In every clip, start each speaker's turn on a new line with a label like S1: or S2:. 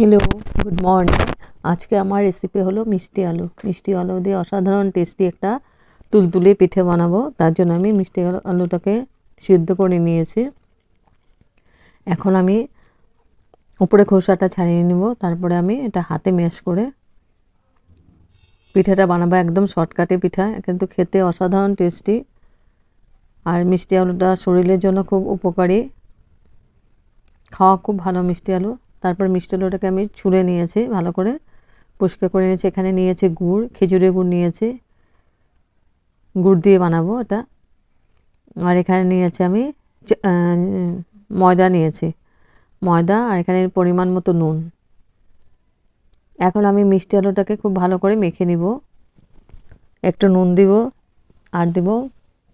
S1: Hello good morning আজকে আমার recipe হলো মিষ্টি আলু। মিষ্টি আলু দিয়ে অসাধারণ টেস্টি একটা তুলতুলে পিঠে বানাবো। তার জন্য আমি মিষ্টি আলু আলুটাকে সিদ্ধ করে নিয়েছি। এখন আমি উপরে খোসাটা ছাড়িয়ে নিব। তারপরে আমি এটা হাতে ম্যাশ করে পিঠাটা বানাবো। একদম শর্টকাটে পিঠা, কিন্তু খেতে অসাধারণ টেস্টি আর মিষ্টি আলুটা শরীরের জন্য খুব উপকারী। খাওয়া খুব ভালো মিষ্টি আলু। তারপর মিষ্টি আলুটাকে আমি ছুঁড়ে নিয়েছি, ভালো করে পরিষ্কার করে নিয়েছি। এখানে নিয়েছি গুড়, খেজুরের গুড় নিয়েছি। গুড় দিয়ে বানাবো এটা। আর এখানে নিয়েছি আমি ময়দা নিয়েছি। ময়দা আর এখানে পরিমাণ মতো নুন। এখন আমি মিষ্টি আলুটাকে খুব ভালো করে মেখে নিব। একটু নুন দিব আর দিব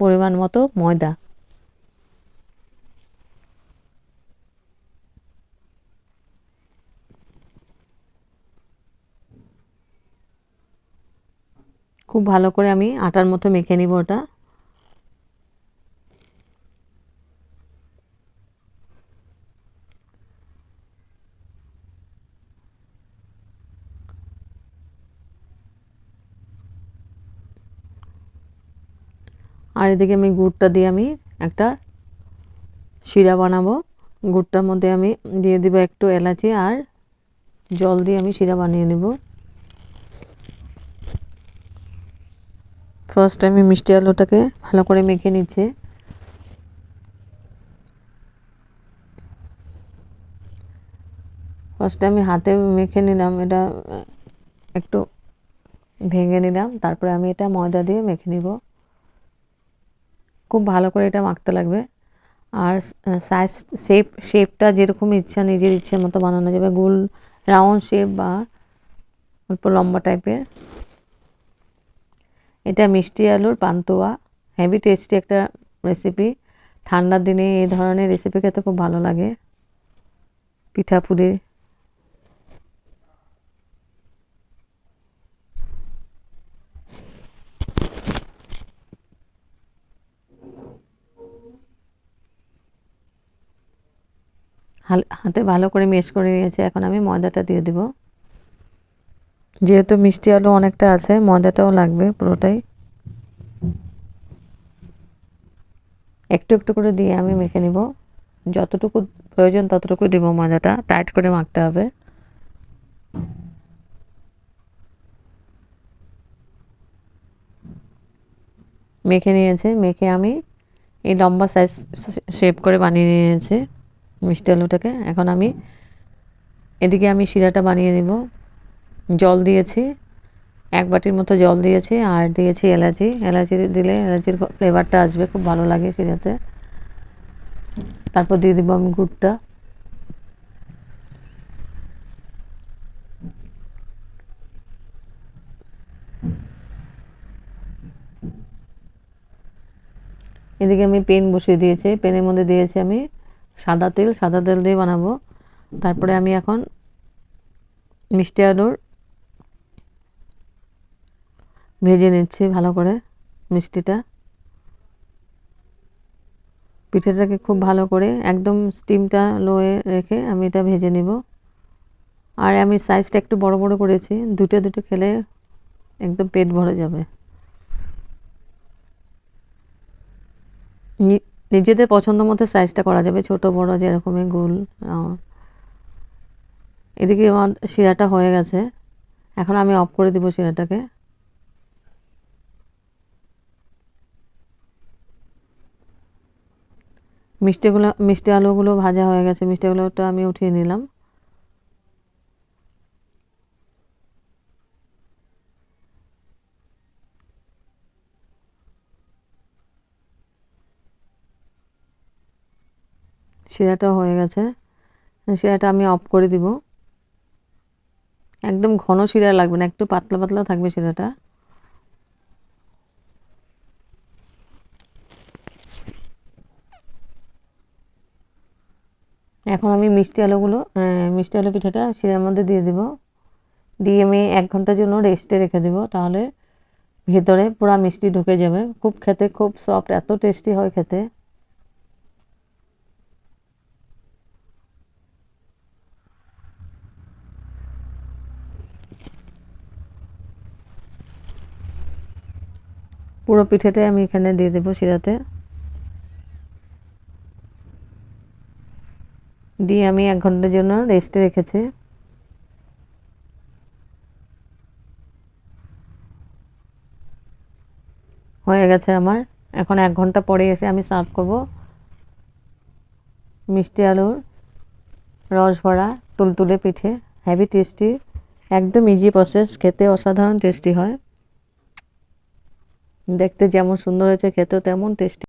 S1: পরিমাণ মতো ময়দা। খুব ভালো করে আমি আটার মতো মেখে নিব ওটা। আর এদিকে আমি গুড়টা দিয়ে আমি একটা শিরা বানাবো। গুড়টার মধ্যে আমি দিয়ে দিব একটু এলাচি আর জল দিয়ে আমি শিরা বানিয়ে নেব। ফার্স্ট আমি মিষ্টি আলুটাকে ভালো করে মেখে নিচ্ছি। ফার্স্টে আমি হাতে মেখে নিলাম, এটা একটু ভেঙে নিলাম, তারপরে আমি এটা ময়দা দিয়ে মেখে নিব। খুব ভালো করে এটা মাখতে লাগবে। আর সাইজ শেপ শেপটা যেরকম ইচ্ছা, নিজের ইচ্ছের মতো বানানো যাবে। গোল রাউন্ড শেপ বা অল্প লম্বা টাইপের এটা মিষ্টি আলুর পান্তুয়া। হেভি টেস্টি একটা রেসিপি ঠান্ডার দিনে এই ধরনের রেসিপি খেতে খুব ভালো লাগে। পিঠাপুলি হাতে ভালো করে মেশ করে নিয়েছি। এখন আমি ময়দাটা দিয়ে দিব। যেহেতু মিষ্টি আলু অনেকটা আছে, ময়দাটাও লাগবে পুরোটাই। একটু একটু করে দিয়ে আমি মেখে নিব। যতটুকু প্রয়োজন ততটুকু দিব ময়দাটা টাইট করে মাখতে হবে। মেখে নিয়েছে, মেখে আমি এই লম্বা সাইজ শেপ করে বানিয়ে নিয়েছে মিষ্টি আলুটাকে। এখন আমি এদিকে আমি শিরাটা বানিয়ে নিব। জল দিয়েছি, এক বাটির মতো জল দিয়েছি, আর দিয়েছি এলাচি। এলাচি দিলে এলাচির ফ্লেভারটা আসবে, খুব ভালো লাগে সেটাতে তারপর দিয়ে দিব আমি গুড়টা। এদিকে আমি পেন বসিয়ে দিয়েছি। পেনের মধ্যে দিয়েছি আমি সাদা তেল সাদা তেল দিয়ে বানাবো। তারপরে আমি এখন মিষ্টি আলুর ভেজে নিচ্ছি ভালো করে মিষ্টিটা। পিঠেটাকে খুব ভালো করে একদম স্টিমটা লোয়ে রেখে আমি এটা ভেজে নিব। আর আমি সাইজটা একটু বড় বড় করেছি, দুটো দুটো খেলে একদম পেট ভরে যাবে। নিজেদের পছন্দ মতো সাইজটা করা যাবে, ছোট, বড়, যেরকমই গোল এদিকে আমার শিরাটা হয়ে গেছে। এখন আমি অফ করে দিব শিরাটাকে। মিষ্টিগুলো, মিষ্টি আলুগুলো ভাজা হয়ে গেছে। মিষ্টি আলুটা আমি উঠিয়ে নিলাম। শিরাটা হয়ে গেছে। শিরাটা আমি অফ করে দিব। একদম ঘন শিরা লাগবে না, একটু পাতলা পাতলা থাকবে শিরাটা। এখন আমি মিষ্টি আলুগুলো মিষ্টি আলু পিঠাটা শিরার মধ্যে দিয়ে দিব। দিয়ে আমি এক ঘণ্টার জন্য রেস্টে রেখে দেব, তাহলে ভেতরে পুরো মিষ্টি ঢুকে যাবে। খুব খেতে খুব সফট এত টেস্টি হয় খেতে। পুরো পিঠেটাই আমি এখানে দিয়ে দেবো শিরাতে। দিয়ে আমি এক ঘণ্টার জন্য রেস্টে রেখেছি। হয়ে গেছে আমার। এখন এক ঘণ্টা পরে এসে আমি সার্ভ করব। মিষ্টি আলুর রস ভরা তুলতুলে পিঠে। হ্যাভি টেস্টি একদম ইজি প্রসেস খেতে অসাধারণ টেস্টি হয়। দেখতে যেমন সুন্দর হয়েছে, খেতেও তেমন টেস্টি